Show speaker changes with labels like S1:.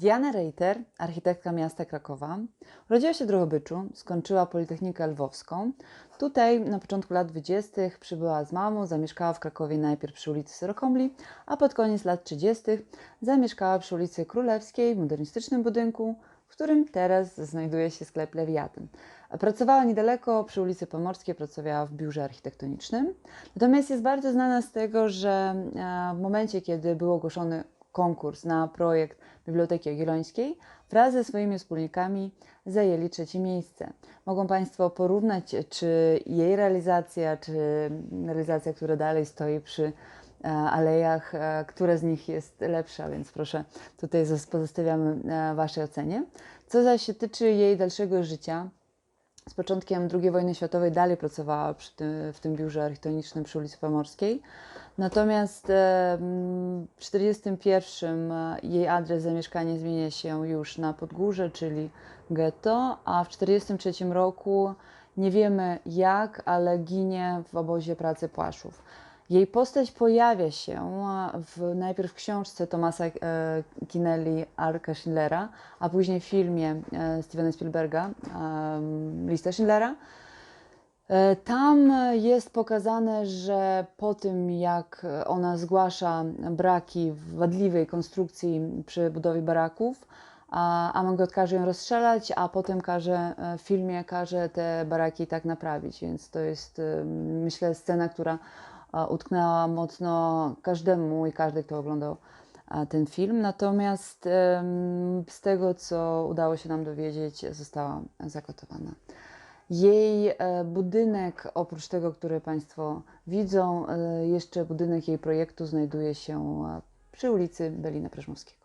S1: Diana Reiter, architektka miasta Krakowa, urodziła się w Drohobyczu, skończyła Politechnikę Lwowską. Tutaj na początku lat 20. przybyła z mamą, zamieszkała w Krakowie najpierw przy ulicy Syrokombli, a pod koniec lat 30. zamieszkała przy ulicy Królewskiej w modernistycznym budynku, w którym teraz znajduje się sklep Lewiatan. Pracowała niedaleko przy ulicy Pomorskiej, pracowała w biurze architektonicznym. Natomiast jest bardzo znana z tego, że e, w momencie, kiedy był ogłoszony konkurs na projekt Biblioteki Jagiellońskiej, wraz ze swoimi wspólnikami zajęli trzecie miejsce. Mogą Państwo porównać, czy jej realizacja, czy realizacja, która dalej stoi przy e, alejach, e, która z nich jest lepsza, więc proszę, tutaj zos- pozostawiamy e, Waszej ocenie. Co zaś się tyczy jej dalszego życia, z początkiem II wojny światowej dalej pracowała tym, w tym biurze architektonicznym przy ulicy Pomorskiej. Natomiast e, w 1941 jej adres zamieszkania zmienia się już na Podgórze, czyli getto, a w 1943 roku nie wiemy jak, ale ginie w obozie pracy Płaszów. Jej postać pojawia się w, najpierw w książce Tomasa e, Kinelli Arka Schindlera, a później w filmie e, Stevena Spielberga Lista Schindlera. E, Tam jest pokazane, że po tym jak ona zgłasza braki w wadliwej konstrukcji przy budowie baraków, a Amangot każe ją rozstrzelać, a potem każe, w filmie każe te baraki tak naprawić. Więc to jest, myślę, scena, która utknęła mocno każdemu i każdy, kto oglądał ten film. Natomiast z tego, co udało się nam dowiedzieć, została zakotowana. Jej e, budynek, oprócz tego, który Państwo widzą, e, jeszcze budynek jej projektu znajduje się e, przy ulicy Belina Preżmowskiego.